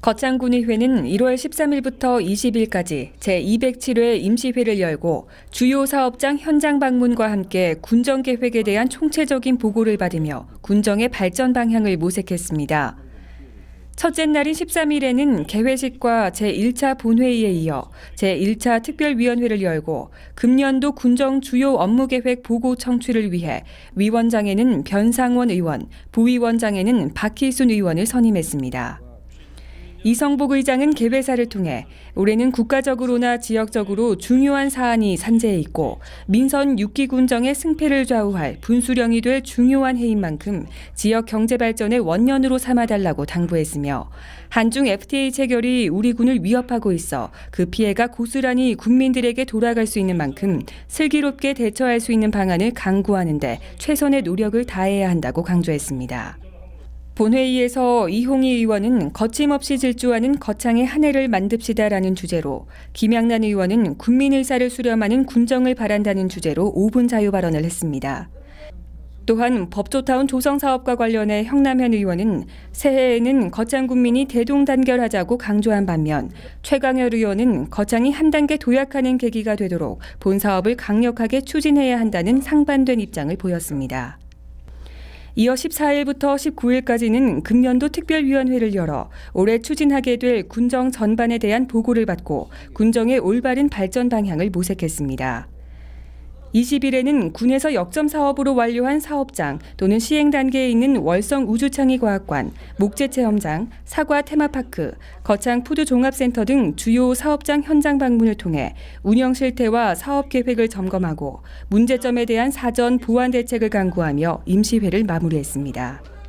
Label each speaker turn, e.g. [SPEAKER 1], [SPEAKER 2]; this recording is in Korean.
[SPEAKER 1] 거창군의회는 1월 13일부터 20일까지 제207회 임시회를 열고 주요 사업장 현장 방문과 함께 군정 계획에 대한 총체적인 보고를 받으며 군정의 발전 방향을 모색했습니다. 첫째 날인 13일에는 개회식과 제1차 본회의에 이어 제1차 특별위원회를 열고 금년도 군정 주요 업무 계획 보고 청취를 위해 위원장에는 변상원 의원, 부위원장에는 박희순 의원을 선임했습니다. 이성복 의장은 개회사를 통해 올해는 국가적으로나 지역적으로 중요한 사안이 산재해 있고 민선 6기 군정의 승패를 좌우할 분수령이 될 중요한 해인 만큼 지역 경제 발전의 원년으로 삼아달라고 당부했으며 한중 FTA 체결이 우리 군을 위협하고 있어 그 피해가 고스란히 국민들에게 돌아갈 수 있는 만큼 슬기롭게 대처할 수 있는 방안을 강구하는데 최선의 노력을 다해야 한다고 강조했습니다. 본회의에서 이홍희 의원은 거침없이 질주하는 거창의 한 해를 만듭시다라는 주제로 김양란 의원은 국민 의사를 수렴하는 군정을 바란다는 주제로 5분 자유 발언을 했습니다. 또한 법조타운 조성 사업과 관련해 형남현 의원은 새해에는 거창 국민이 대동단결하자고 강조한 반면 최강열 의원은 거창이 한 단계 도약하는 계기가 되도록 본 사업을 강력하게 추진해야 한다는 상반된 입장을 보였습니다. 이어 14일부터 19일까지는 금년도 특별위원회를 열어 올해 추진하게 될 군정 전반에 대한 보고를 받고 군정의 올바른 발전 방향을 모색했습니다. 20일에는 군에서 역점 사업으로 완료한 사업장 또는 시행 단계에 있는 월성 우주창의과학관, 목재체험장, 사과 테마파크, 거창 푸드 종합센터 등 주요 사업장 현장 방문을 통해 운영 실태와 사업 계획을 점검하고 문제점에 대한 사전 보완 대책을 강구하며 임시회를 마무리했습니다.